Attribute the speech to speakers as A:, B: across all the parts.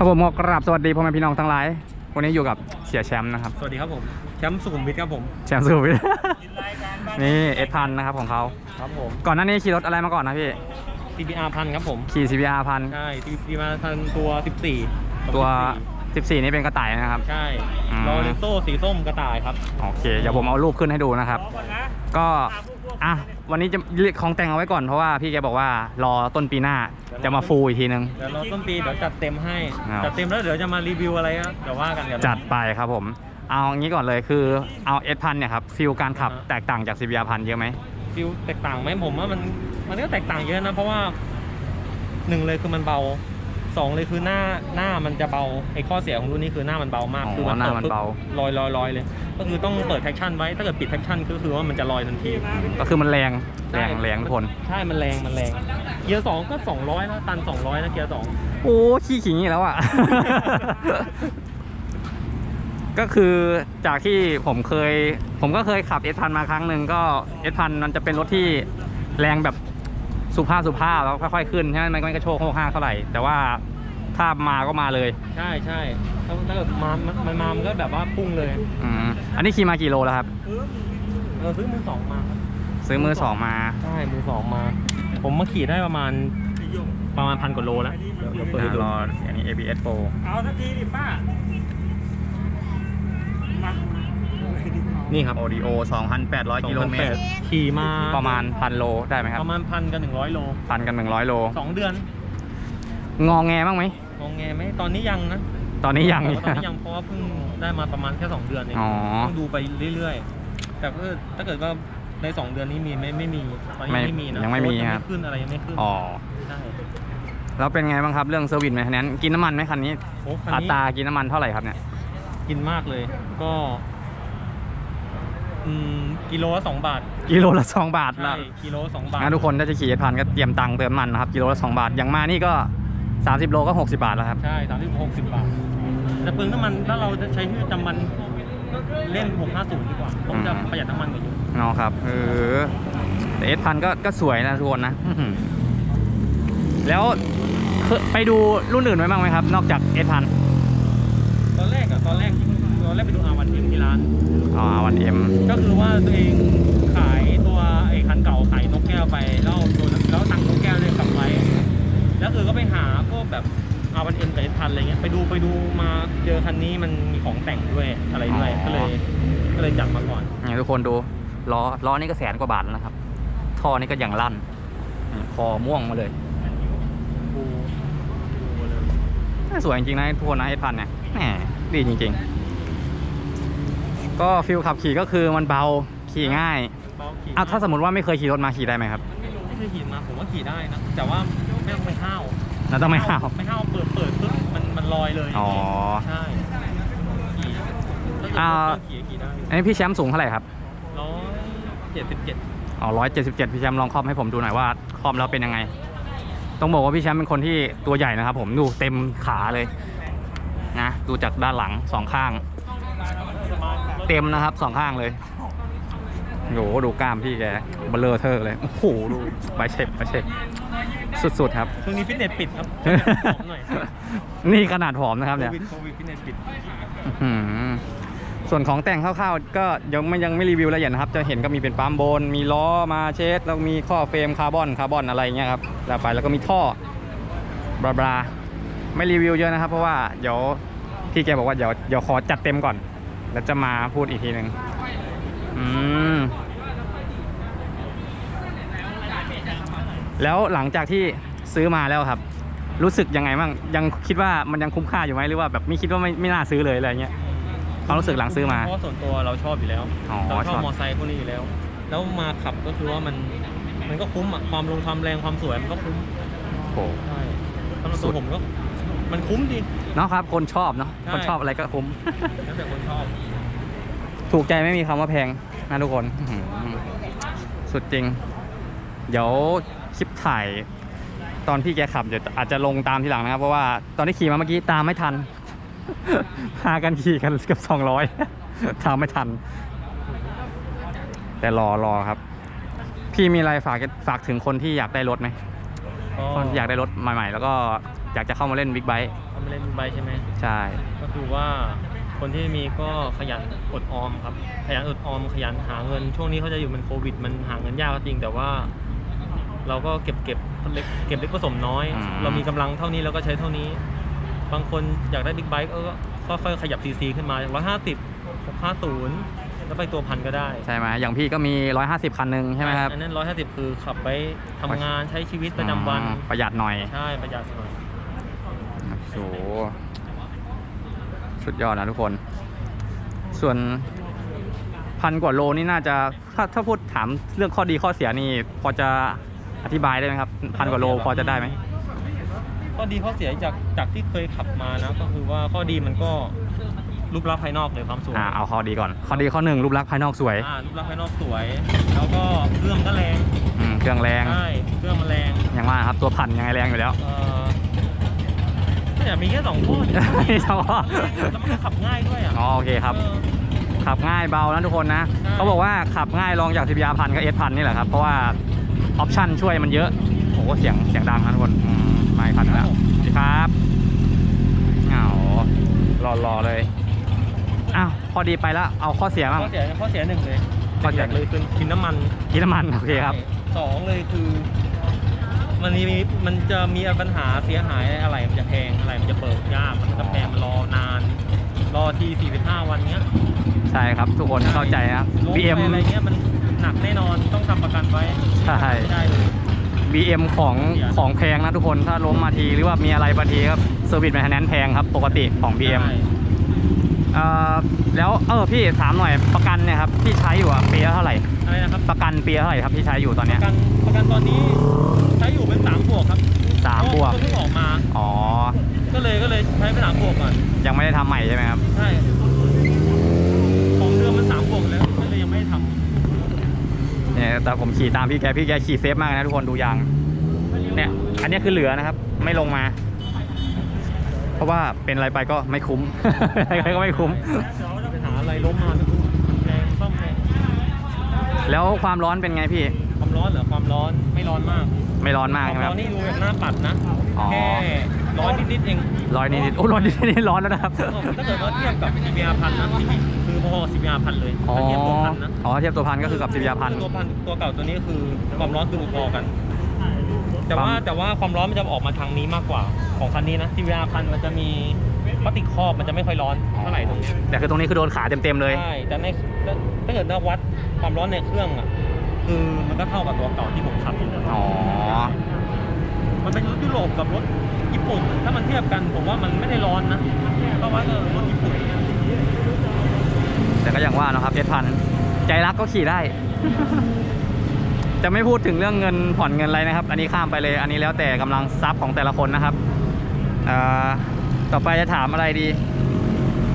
A: ครับผมก็กราบสวัสดีพ่อแม่พี่น้องทั้งหลาย วันนี้อยู่กับเสียแชมป์นะครับ
B: สวัสดีครับผมแชมป์สุขุมวิทครับผม
A: แชมป์สุวิท นี่เอสพันนะครับของเขา
B: ครับผม
A: ก่อนหน้านี้ขี่รถอะไรมาก่อนนะพี่
B: TBR พันครับผม
A: ขี่ CBR พัน
B: ใช่ TBR พันตัว 14
A: ตัว 14 นี่เป็นกระต่ายนะครับ
B: ใช่
A: อืม
B: โรเลนโซสีส้มกระต่ายครับ
A: โอเค เดี๋ยวผมเอารูปขึ้นให้ดูนะครับ ก็ อะวันนี้จะของแต่งเอาไว้ก่อนเพราะว่าพี่แกบอกว่ารอต้นปีหน้าจะมาฟูลอีกทีนึง
B: เดี๋ยวเราต้นปีเดี๋ยวจัดเต็มให้
A: ครับ
B: จัดเต็มแล้วเดี๋ยวจะมารีวิวอะไรครับเดี๋ยวว่ากันเดี๋ยว
A: จัดไปครับผมเอางี้ก่อนเลยคือเอาเอสพันเนี่ยครับฟิลการขับ
B: อ่าฮะ
A: แตกต่างจาก CBR พันเยอะไหม
B: ฟิลแตกต่างไหมผมว่ามันมันก็แตกต่างเยอะนะเพราะว่าหนึ่งเลยคือมันเบา สองเลยคือหน้าหน้ามันจะเบาไอ้ข้อเสียของรุ่นนี้คือหน้ามันเบามาก
A: อ๋อ
B: คื
A: หน้ามันเบา
B: ลอยลอยลอยเลย ก็คือต้องเปิดแท็กชั่นไว้ถ้าเกิดปิดแท็กชั่นก็คือว่ามันจะลอยทันที
A: ก็คือมันแรงแรง
B: ใช่
A: แรงทุกคน
B: ใช่มันแรงมันแรงเกียร์สองก็สองร้อยนะตันสองร้อยนะเกียร์สอง
A: โอ้ขี้ขิงอีกแล้วอะ ก็คือจากที่ผมเคย ผมก็เคยขับเอสพันมาครั้งหนึ่งก็เอสพันมันจะเป็นรถที่แรงแบบ สุภาพสุภาพแล้วค่อยๆขึ้นใช่ไหมมันไม่กระโชกโคกห้างเท่าไหร่ แต่ว่าถ้ามาก็มาเลย
B: ใช่ใช่ถ้าถ้าเกิดมามันมันมามันก็แบบว่าพุ่งเลย
A: อืมอันนี้ขี่มากี่โลแล้วครับ
B: เออซื้อมือสองมาครับ
A: ซื้อมือสองมา
B: ใช่มือสองมา ผมมาขี่ได้ประมาณประมาณพันกว่าโลแล้วเดี๋ยวเดี๋ยวเปิดให้ดู
A: รออันนี้ ABS Pro
B: เอาสักทีดิป้า นี่ครับ
A: Audio 2,800กิโลเมตร
B: ขี่มา
A: ประมาณพันโลได้ไหมครับ
B: ประมาณพันกับหนึ่งร้อยโล
A: พันกันหนึ่งร้อยโล
B: สองเดือน
A: งอแงบ้างไหม
B: งงแงไหมตอนนี้ยังนะ
A: ตอนนี้ยัง
B: แต่ว่าตอนนี้ยังเพราะว่าเพิ่งได้มาประมาณแค่ 2 เดือนเอง
A: อ๋อ
B: ต้องดูไปเรื่อยๆ แต่ก็ถ้าเกิดว่าใน 2 เดือนนี้มีไหมไม่มีตอนนี้
A: ไม่
B: ไม่มีนะ
A: ยังไม่มี
B: โค้ด
A: ครับ
B: ขึ้นอะไรยังไม่ขึ้น
A: อ๋อ
B: ใช่
A: แล้วเป็นไงบ้างครับเรื่องเซอร์วิสไหมนั้นกินน้ำมันไหมคันนี้
B: โอ้คัน
A: อั
B: นี้
A: ตรากินน้ำมันเท่าไหร่ครับเนี่ย
B: กินมากเลยก็ อืมกิโลละสองบาท
A: กิโลละสองบาทละ
B: ใช่กิโลละสองบาท
A: งั้นทุกคนถ้าจะขี่พันก็เตรียมตังค์เติมมันนะครับกิโลละสองบาทอย่างมานี่ก็ 30 โลก็ 60 บาทแล้วครับ
B: ใช่สามสิบหกสิบบาทแต่เปลืองน้ำมันถ้าเราจะใช้ชีวิตประจำวันเล่นหกห้าศูนย์ดีกว่าผมจะ
A: อืม
B: ประหยัดน้ำมันกว่าเยอะ
A: เนาะครับเออแต่เอสพันก็ก็สวยนะทุกคนนะอื้อหือแล้วเคยไปดูรุ่นอื่นไว้บ้างไหมครับ นอกจากเอสพัน
B: ตอนแรกอะตอนแรกต อนแรกไปดูอาวันทีมที่ร้าน
A: อ๋อวันเอ็ม
B: ก็คือว่าตัวเองขายตัวไอ้คันเก่าขายนกแก้วไปแล้วเอาตัวแล้วตังค์นกแก้วเนี่ยกลับไว้แล้วคือก็ไปหาพวกแบบอาวันเอ็นกับเอพันอะไรเงี้ยไปดูไปดูมาเจอคันนี้มันมีของแต่งด้วยอะไรด้วยก็เลยก็เลยจับมาก่อน
A: นี่ทุกคนดูล้อล้อนี่ก็แสนกว่าบาทแล้วนะครับ ท่อนี่ก็อย่างลั่นนี่คอม่วงมาเลย
B: ดูดูเลย
A: น่าสวยจริงๆนะทุกคนนะเอสพันเนี่ยแหมดีจริง ๆ ก็ฟิลขับขี่ก็คือมันเบาขี่ง่าย
B: เบาขี่
A: อะถ้าสมมติว่าไม่เคยขี่รถมาขี่ได้ไหมครับ
B: ไม่เคยขี่มาผมว่าขี่ได้นะ แต่ว่าไม่ต้องไปห้าว
A: แล้วต้องไม่ห้าว
B: ไม่ห้าวเปิดเปิดปุ๊บมันมันลอยเลย
A: อ๋อ
B: ใช่ขี่ถ้าเกิด
A: อ่า
B: ว่าขี่ขี่ได้
A: อันนี้พี่แชมป์สูงเท่าไหร่ครับ
B: ร้อยเจ็ดสิบเจ็ด
A: อ๋อร้อยเจ็ดสิบเจ็ดพี่แชมป์ลองคอมให้ผมดูหน่อยว่าคอมแล้วเป็นยังไง ต้องบอกว่าพี่แชมป์เป็นคนที่ตัวใหญ่นะครับผมดูเต็มขาเลยนะดูจากด้านหลังสองข้าง เต็มนะครับสองข้างเลยโหดูกล้ามพี่แกเบลเลอร์เทอร์เลยโอ้โหดูไบเชฟไบเชฟสุดๆครับ
B: ช่วงนี้ฟิตเนสปิดครับผอมหน่อย
A: นี่ขนาดผอมนะครับ
B: โค
A: เนี่ย
B: วิดโควิดฟิตเนสปิด
A: อื้อหือส่วนของแต่งคร่าวๆก็ยังไม่ยังไม่รีวิวละเอียดนะครับ จะเห็นก็มีเป็นปั๊มโบน มีล้อมาเชสแล้วมีข้อเฟรมคาร์บอนคาร์บอนอะไรเงี้ยครับแล้วไปแล้วก็มีท่อบลาบลาไม่รีวิวเยอะนะครับ เพราะว่าเดี๋ยวพี่แกบอกว่าเดี๋ยวเดี๋ยวขอจัดเต็มก่อน แล้วจะมาพูดอีกทีหนึ่งอืม แล้วหลังจากที่ซื้อมาแล้วครับ รู้สึกยังไงบ้าง ยังคิดว่ามันยังคุ้มค่าอยู่ไหมหรือว่าแบบไม่คิดว่าไม่ไม่น่าซื้อเลยอะไรเงี้ยความรู้สึกหลังซื้อมา
B: เพราะส่วนตัวเราชอบอยู่แล้ว
A: อ๋อ
B: เราช
A: ช
B: อ
A: อ
B: บบมอไซค์พวกนี้อยู่แล้ว แล้วมาขับก็คือว่ามัน มันก็คุ้มอะ ความลงความแรงความสวยมันก็คุ้ม
A: โอ้โห
B: ใช่สำหรับ
A: สุ
B: ตัว
A: ด
B: ผมก็ มันคุ้มดี
A: เนาะครับ คนชอบเนาะ
B: ใช่
A: คนชอบอะไรก็คุ้ม
B: แล้วแต่คนชอบ
A: ถูกใจไม่มีคำว่าแพงนะทุกคนอื้อหือสุดจริง เดี๋ยวคลิปถ่าย ตอนพี่แกขับเดี๋ยวอาจจะลงตามทีหลังนะครับ เพราะว่าตอนที่ขี่มาเมื่อกี้ตามไม่ทันพากันขี่กันเกือบสองร้อยตามไม่ทัน แต่รอรอครับ พี่มีอะไรฝากฝากถึงคนที่อยากได้รถไหม
B: ก็
A: คนอยากได้รถใหม่ ๆ แล้วก็ อยากจะเข้ามาเล่นบิ๊กไบค์
B: ทำมาเล่นบิ๊กไบค์ใช่ไหม
A: ใช่
B: ก็คือว่าคนที่มีก็ขยันอดออมครับ ขยันอดออม ขยันหาเงิน ช่วงนี้เขาจะอยู่มันโควิด มันหาเงินยากก็จริงแต่ว่า เราก็เก็บเก็บเล็กเก็บเล็กผสมน้อยเรามีกำลังเท่านี้เราก็ใช้เท่านี้ บางคนอยากได้บิ๊กไบค์ก็ก็ค่อยๆขยับซีซีขึ้นมาร้อยห้าสิบหกห้าศูนย์แล้วไปตัวพันก็ได้
A: ใช่ไหมอย่างพี่ก็มี 150 คันหนึ่งใช่ไหมครับ
B: อันนั้นร้อยห้าสิบคือขับไปทำงานใช้ชีวิตประจำวัน
A: อืมประหยัดหน่อย
B: ใช่ประหยัดหน่อย
A: โอ้โห สุดยอดนะทุกคน ส่วนพันกว่าโลนี่น่าจะถ้าถ้าพูดถามเรื่องข้อดีข้อเสียนี่พอจะอธิบายได้ไหมครับ พันกว่าโลพอจะได้ไหม
B: ข้อดีข้อเสียจากจากที่เคยขับมานะ ก็คือว่าข้อดีมันก็รูปลักษณ์ภายนอกเลยความสวย
A: อ่าเอาข้อดีก่อน ข้อดีข้อหนึ่งรูปลักษณ์ภายนอกสวย
B: อ่ารูปลักษณ์ภายนอกสวย แล้วก็เครื่องก็แรง
A: อืมเครื่องแรง
B: ใช่เครื่องมันแรง
A: อย่างว่าครับตัวพันยังไงแรงอยู่แล้ว
B: เอ่อ เนี่ยมีแค่สองข้อ
A: เฉพาะ
B: แล้วมันก็ขับง่ายด้วยอะ
A: อ๋อโอเคครับ
B: เออ
A: ขับง่ายเบานะทุกคนนะ
B: ใช่
A: เขาบอกว่าขับง่ายลองจากทีบีอาพันกับเอสพันนี่แหละครับ เพราะว่าออปชั่นช่วยมันเยอะโอ้โหเสียงเสียงดังนะทุกคนอืมไม่คันแล้วสวัสดีครับเหงารอรอเลยอ้าวพอดีไปแล้วเอาข้อเสียบ้าง
B: ข้อเสียข้อเสียหนึ่งเลย
A: ข้อเสีย
B: หลักๆเลยคือกินน้ำมัน
A: กินน้ำมันโอเคครับ
B: สองเลยคือ มันมีมันจะมีปัญหาเสียหายอะไรมันจะแพงอะไรมันจะเปิดยากมันจะแพงมันรอนาน รอที45 วันเนี้ย
A: ใช่ครับ ทุกคนเข้าใจนะ
B: รถ
A: BM
B: อะไรเงี้ยมันหนักแน่นอนต้องทำประกันไว้
A: ใช่
B: ไม่ได้เลย
A: BM ของของแพงนะทุกคนถ้าล้มมาทีหรือว่ามีอะไรบางทีครับเซอร์วิสแมนเทนแนนแพงครับปกติของ BM
B: ใช่
A: เอ่อแล้วเออพี่ถามหน่อยประกันเนี่ยครับที่ใช้อยู่อะปีละเท่าไหร่
B: อะไรนะครับ
A: ประกันปีละเท่าไหร่ครับที่ใช้อยู่ตอน
B: ป
A: เนี้ย
B: ระกันประกันตอนนี้ใช้อยู่เป็นสามบวกครับ
A: สามบวก
B: เพราะเพิ่งออกมา
A: อ๋อ
B: ก็เลยก็เลยใช้เป็นสามบวกก่อน
A: ยังไม่ได้ทำใหม่ใช่ไหมครับ
B: ใช่ของเดิมมันสามบวกแล้วก็เลยยังไม่ได้ทำ
A: เนี่ยแต่ผมขี่ตามพี่แกพี่แกขี่เซฟมากนะทุกคนดูยางเนี่ย อันเนี้ยคือเหลือนะครับ ไม่ลงมา เพราะว่าเป็นอะไรไปก็ไม่คุ้ม อะไรก็ไม่คุ้ม
B: ปัญหาอะไรล้มมาก็คือแรงซ่อมแรง
A: แล้วความร้อนเป็นไงพี่
B: ความร้อนเหรอความร้อนไม่ร้อนมาก
A: ไม่ร้อนมาก
B: ควา
A: ใช่
B: ม
A: ไหมค
B: ร้อ
A: รั
B: น
A: บ
B: นี่ดูแบบหน้าปัดนะ
A: อ๋อ
B: แค่ร้อนนิดๆเอง
A: ร้อยนิดๆโอ้ร้อนนิดนี่ร้อนแล้วนะครับ
B: ถ้าเกิดว่าเทียบกับ CBR พันนะคือพอๆ CBR พันเลย
A: อ๋อ
B: ถ้าเทียบตัวพันนะ
A: อ๋อเทียบตัวพันก็คือกับสิบยาพัน
B: ตัวพันตัวเก่าตัวนี้คือความร้อนคือพอๆกัน แต่ว่า
A: ปั๊ม
B: แต่ว่าความร้อนมันจะออกมาทางนี้มากกว่าของคันนี้นะ CBR พันมันจะมี พลาสติกครอบมันจะไม่ค่อยร้อนเท่าไหร่ตรงนี้
A: แต่คือตรงนี้คือโดนขาเต็มๆเลย
B: ใช่แต่ในถ้าเกิดเราวัดความร้อนในเครื่องอะคือมันก็เท่ากับตัวเก่าที่ผมขับอยู่นะ
A: อ๋อ
B: มันเป็นรถยุโรปกับรถญี่ปุ่น ถ้ามันเทียบกันผมว่ามันไม่ได้ร้อนนะก็ว่าเออรถญี่ปุ่น
A: แต่ก็อย่างว่าเนอะครับเอพันใจรักก็ขี่ได้ จะไม่พูดถึงเรื่องเงินผ่อนเงินอะไรนะครับ อันนี้ข้ามไปเลย อันนี้แล้วแต่กำลังทรัพย์ของแต่ละคนนะครับ เอ่อ ต่อไปจะถามอะไรดี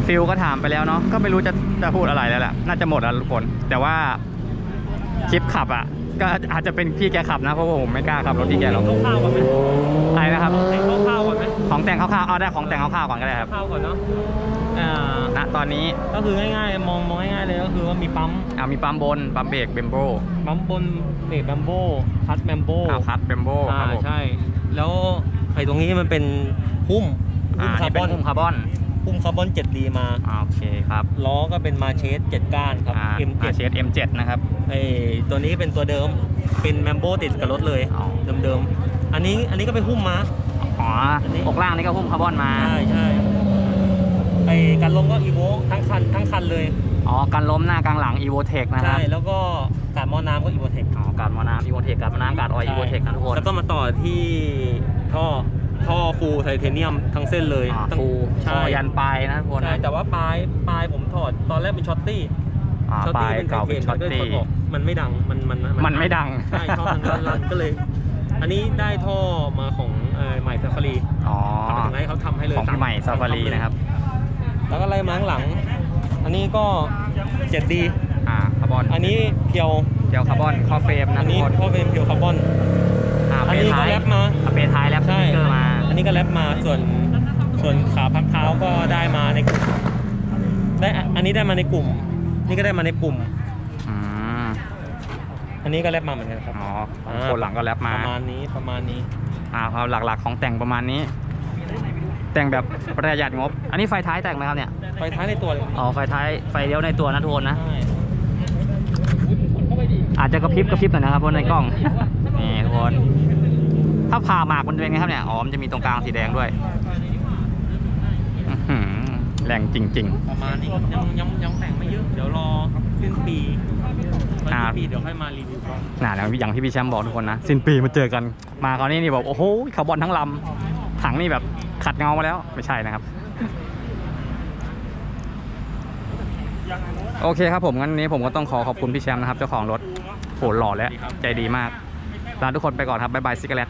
A: ฟิลก็ถามไปแล้วเนาะก็ไม่รู้จะจะพูดอะไรแล้วแหละน่าจะหมดแล้วทุกคน แต่ว่าคลิปขับอะ ก็อาจจะเป็นพี่แกขับนะเพราะว่าผมไม่กล้าขับรถพี่แกหรอก
B: ข้าวๆก่อนไหม
A: อะไรนะครับ
B: แต่งข้าวๆก่อนไหม
A: ของแต่งคร่าวๆเอาได้ของแต่งคร่าวๆก่อนก็ได้ครับ
B: ข้าวก่อนเนาะอ่า
A: ณตอนนี้
B: ก็คือง่ายๆ มองมองง่ายๆเลยก็คือว่ามีปั๊ม
A: อ่ามีปั๊มบนปั๊มเบรกเบมโบ
B: ปั๊มบนเบรกแบมโบคัตแบมโบ
A: อ่าคัดเบมโบค
B: อ่า
A: รับผม
B: ใช่ แล้วไอ้ตรงนี้มันเป็นหุ้ม
A: อ่า
B: หุ้มคา
A: นี่
B: ร์บ
A: เป็น
B: อน
A: หุ้มคาร์บอน
B: หุ้มคาร์บอน7ดีมา
A: อ่าโอเคครับ
B: ล้อก็เป็นมาเชส7ก้านครับ
A: อ่า
B: M7
A: เชส M7 นะครับ
B: ไอ้ตัวนี้เป็นตัวเดิมเป็นแมมโบติดกับรถเลย
A: อ๋อ
B: เดิมๆอันนี้อันนี้ก็ไปหุ้มมา
A: อ๋ออน
B: นี้
A: อกล่างนี่ก็หุ้มคาร์บอนมา
B: ใช่ใช่ไอ้การลมก็อีโวทั้งคันทั้งคันเลย
A: อ๋อกันล้มหน้ากลางหลัง Evotech นะค
B: ใช่
A: รับ
B: แล้วก็การหมอน้ำก็อีโวเทค
A: อ๋อการมอน้ำ Evotech การมอน้ำการออย Evotech นะทุกคน
B: แล้วก็มาต่อที่ท่อ ท่อฟูไทเทเนียมทั้งเส้นเลย
A: อ่า
B: ตั้ง
A: ฟูค
B: ใช่
A: อยันปลายนะทุกคน
B: ใช่แต่ว่าปลายปลายผมถอดตอนแรกเป็นช็อตตี้
A: อ่า
B: ช็อต
A: ปลา
B: ตี้
A: ย
B: เป็นไท
A: เก่า
B: เท
A: เป็น
B: น
A: ช็อต
B: ด้วย
A: ตี้
B: ถอดออกมันไม่ดังมันมัน
A: มันไม่ดัง
B: ใช่ชอบมันรันๆก็เลย อันนี้ได้ท่อมาของเอ่อใหม่ซาฟารี
A: อ๋อ
B: ทำไปถึงไหนเขาทำให้เลย
A: ของพี่ใหม่ซาฟารีนะครับ
B: แล้วก็ไล่มาข้างหลัง อันนี้ก็เจ็ดดี
A: อ่าคาร์บอน
B: อันนี้เพียว
A: เดียวคาร์บอนข้อเฟรมนะ
B: อัน
A: ทุ
B: นี้
A: กคน
B: พ่อเป็นเพียวคาร์บอน
A: อ่า
B: อัน
A: เป
B: นี้ก็
A: ท้าย
B: แรปมา
A: อ่าเปท้ายแรปส
B: ใช่
A: ติ๊กเกอร์มา
B: อั นนี้ก็แรปมาส่วนส่วนขาพักเท้าก็ได้มาในกลุ่มได้อันนี้ได้มาในกลุ่ม นี่ก็ได้มาในกลุ่ม
A: อืม
B: อันนี้ก็แรปมาเหมือนกันครับ
A: อ๋อของโคนหลังก็แรป
B: ป
A: มา
B: ระมาณนี้ประมาณนี้
A: อ่าความหลักๆของแต่งประมาณนี้ แต่งแบบประหยัดงบ อันนี้ไฟท้ายแต่งไหมครับเนี่ย
B: ไฟท้ายในตัวเลย
A: อ๋อไฟท้ายไฟเลี้ยวในตัวนะทุกคนนะ
B: ใช่
A: อาจจะกระพริบกระพริบหน่อยนะครับเพราะในกล้อง นี่ทุกคน ถ้าผ่าหมากมันเป็นไงครับเนี่ยอ๋อมันจะมีตรงกลางสีแดงด้วยอื้อหือแรงจริง
B: ประมาณนี้ยังยังยังแต่งไม่เยอะเดี๋ยวรอสิ้นปีตอน
A: อ่า
B: สิ้นปีเดี๋ยวค่อยมารีวิวกัน
A: ๆน่าอย่างอย่างที่พี่แชมป์บอกทุกคนนะสิ้นปีมาเจอกัน มาคราวนี้นี่บอกโอ้โหคาร์บอนทั้งลำถังนี่แบบขัดเงามาแล้วไม่ใช่นะครับโอเคครับผมงั้นนี้ผมก็ต้องขอขอบคุณพี่แชมป์นะครับเจ้าของรถโหหล่อและใจดีมาก ลาทุกคนไปก่อนครับบ๊ายบายซิกเกลต